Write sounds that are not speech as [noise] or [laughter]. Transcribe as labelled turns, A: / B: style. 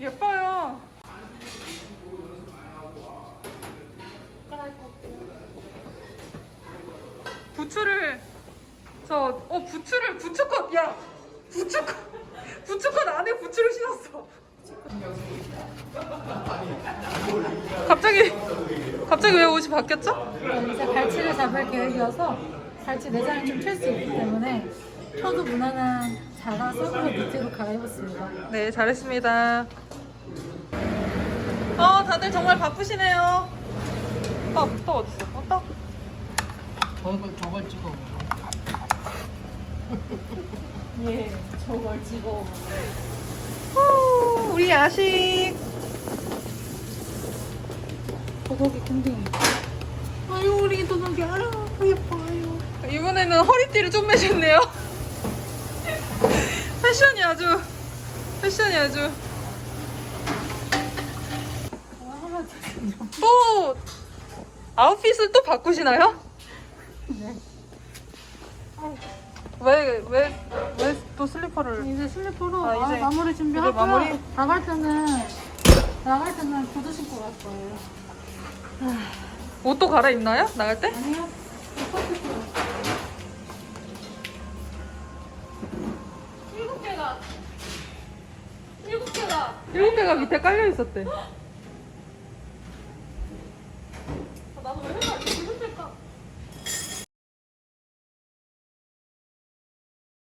A: 예뻐요. 부츠를 저 어 부츠를 부츠컷 야 부츠컷 부츠컷 안에 부츠를 신었어. 갑자기 갑자기 왜 옷이 바뀌었죠?
B: 이제 갈치를 잡을 계획이어서 갈치 내장을 좀 칠 수 있기 때문에 쳐도 무난한 자라 서브로 니트로 갈아입었습니다.
A: 네, 잘했습니다. 어, 다들 정말 바쁘시네요. 떡, 떡 어딨어? 어, 떡?
C: 저걸 저걸 찍어. [laughs]
B: 예, 저걸 집어.
A: 후, 우리 야식.
B: 도둑이 킹딩. 아유, 우리 도둑이 아유, 예뻐요.
A: 이번에는 허리띠를 좀 매셨네요. [laughs] 패션이 아주, 패션이 아주.
B: 어, 하나 더.
A: 또, 아웃핏을 또 바꾸시나요?
B: 네.
A: 왜, 왜, 왜 또 슬리퍼를.
B: 이제 슬리퍼로
A: 아,
B: 아,
A: 이제
B: 마무리 준비하고
A: 이제 마무리?
B: 나갈 때는 나갈 때는 구두 신고 갈 거예요.
A: 옷도 갈아입나요? 나갈 때?
B: 아니요.
A: 일곱 개가 일곱 개가 일곱 개가 밑에 깔려 있었대. 아, 나도 왜